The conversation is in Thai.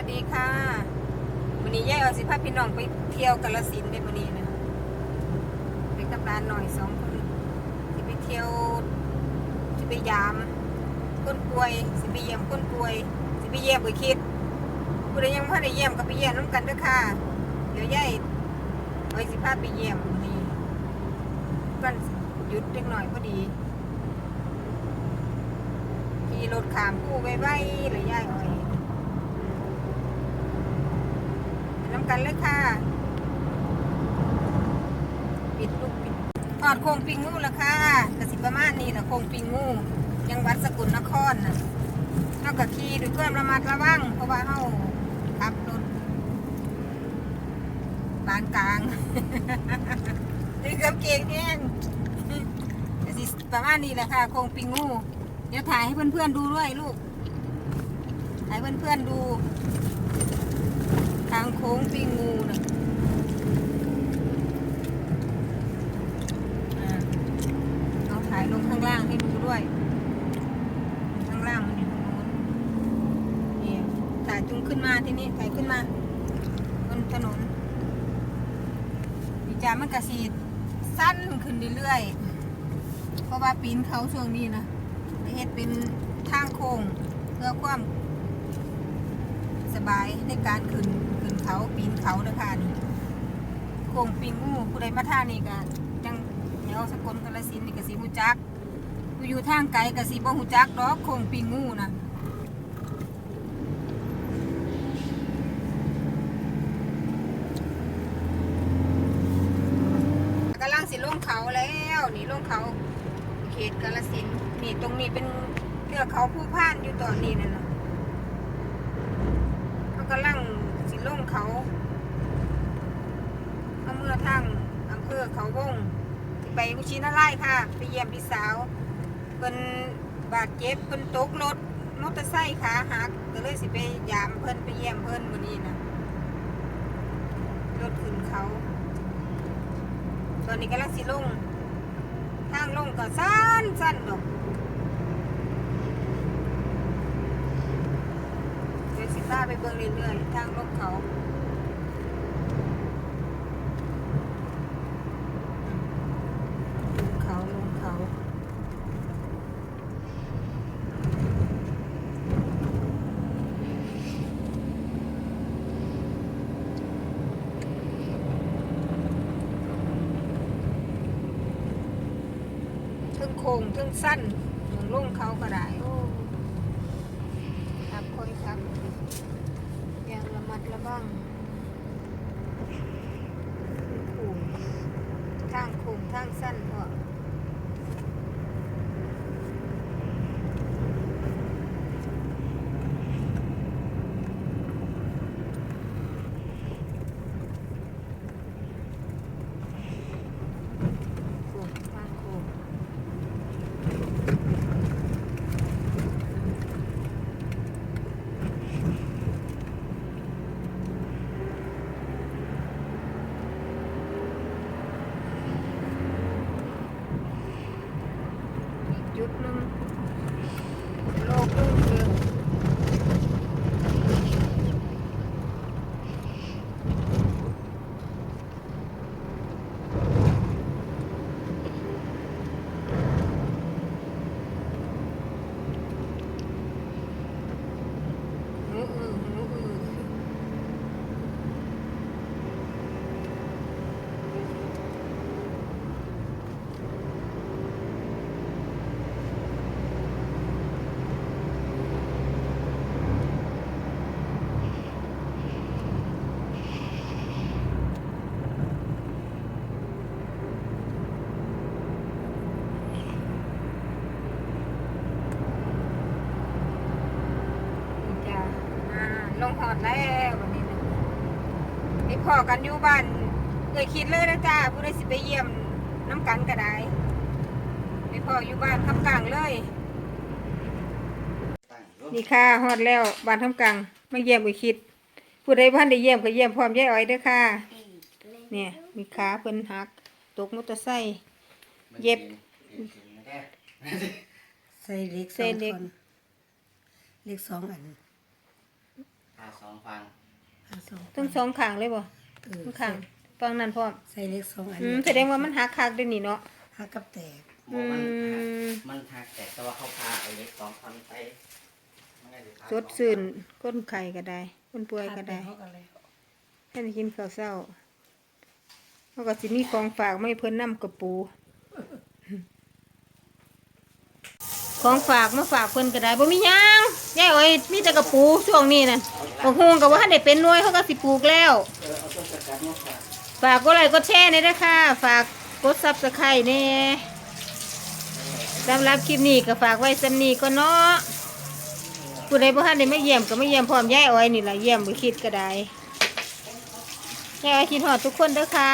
วัสดีค่ะวันนี้แยกเอาสิพาพี่น้องไปเที่ยวกาลสินธุ์ในวันนี้นะไปกับร้านหน่อยสองคนสิไปเที่ยวสิไปยามคนป่วยสิไปเยี่ยมคนป่วยสิไปเยี่ยมไปคิดผู้ใดยังไม่ได้เยี่ยมก็ไปเยี่ยมน้ำกันด้วยค่ะ เดี๋ยวยายเอสิพาไปเยี่ยมวันนี้กันหยุดเล็กหน่อยพอดีขี่รถขามกู้ไว้ไว้เลยยายเอาไว้ น้ำกันเลยค่ะ ปิดลูกปิดทอดโครงปิงงูละค่ะกระสิประมาณนี้แหละโครงปิงงูยังวัดสกุลนครนะเท่ากับขี่ด้วยความระมัดระวังเพราะว่าเฮาขับรถปานกลางนี่กับเก่งแน่งกระสิประมาณนี้แหละค่ะ โครงปิงงูเดี๋ยวถ่ายให้เพื่อนๆดูด้วยลูกถ่ายเพื่อนๆดู ทางโค้งปีงูนะเอาถ่ายลงข้างล่างให้ดูด้วย ข้างล่างมันอยู่ตรงนู้นนี่ถ่ายจุงขึ้นมาที่นี่ถ่ายขึ้นมาบนถนนดีจามันกระสีสั้นขึ้นเรื่อยๆเพราะว่าปีนเขาช่วงนี้นะเฮ็ดเป็นทางโค้งเพื่อความ สบายในการขึ้นขึ้นเขาปีนเขาเด้อค่ะนี่โค้งปีนงูผู้ใดมาท่านี่ก็จังแถวสกลกาฬสินนี่ก็สิฮู้จักผู้อยู่ทางไกลก็สิบ่ฮู้จักดอกโค้งปีนงูนะกำลังสิลงเขาแล้วนี่ลงเขาเขตกาฬสินนี่ตรงนี้เป็นเทือกเขาผู้พ่านอยู่ตอนนี้นั่นน่ะ กำลังสิลงเขาเอาเมื่อทางอำเภอเขาวงไปกุชินาไล่ค่ะ ไปเยี่ยมพี่สาวเป็นบาดเจ็บเป็นตกรถมอเตอร์ไซค์ขาหักก็เลยสิไปยามเพิ่นไปเยี่ยมเพิ่นวันนี้นะรถขึ้นเขา ตอนนี้กำลังสิลง ทางลงก็สั้นสั้นดอก เดี๋ยวสิพาไปเบิ่งเรื่อยๆทางลงเขาลงเขาลงเขาทึ่งโค้งทึ่งสั้นลงลงเขาก็ได้โอ้ครับค่อยครับ อย่างระมั ดระวังโค้งทางโค้งทางสั้นก็โ Thank you. ลงหอดแล้ววันนี้นะนี่พอกันอยู่บ้านเคยคิดเลยนะจ้าผู้ใดสิไปเยี่ยมน้ำกันก็ได้นี่พออยู่บ้านทำกลางเลย นี่ค่ะฮอดแล้วบ้านทำกลางมาเยี่ยมไปคิด ผู้ใดบ้านได้เยี่ยมก็เยี่ยมพร้อมยายอ้อยเด้อค่ะเนี่ยมีขาเพิ่นหัก ตกมอเตอร์ไซค์เย็บใส่เล็กใส่สองเล็กคนเล็กสองอัน ผ่าสองฟังหาสองทั้งสองข้างเลยบ่เออทั้งข้างฟังนั่นพร้อมใส่เล็กสองอันอืมแสดงว่ามันหักคักเด้วยนี่เนาะหักกับแตกหมอมันอืมมันหักแต่แต่ว่าเขาพาเอาเล็กสองฟันไปมันก็สิพาสดซื่นก้นไข่ก็ได้คนป่วยก็ได้ หักกันแล้วให้ได้กินข้าวเช้าเขาก็สิมีของฝากไม่เพิ่นนำกระปู ของฝากมาฝากเพิ่นก็ได้บ่มีหยังยายอ้อยมีแต่กระปูช่วงนี้น่ะบ่ฮู้ก็ว่าทันได้เป็นหน่วยเขาก็สิปลูกแล้วเออเอาต้นสกัดมาฝากกกดไลค์กดแชร์หน่ยด้วยค่ะ ฝากกดซับสไครต์แน่สำหรับคลิปนี้ก็ฝากไว้สำนีก็เนาะผู้ใดบ่ทันได้มาเยี่ยมก็มาเยี่ยมพร้อมยายอ้อยนี่ล่ะเยี่ยมบ่คิดก็ได้ยายอ้อยคิดฮอดทุกคนเด้อค่ะ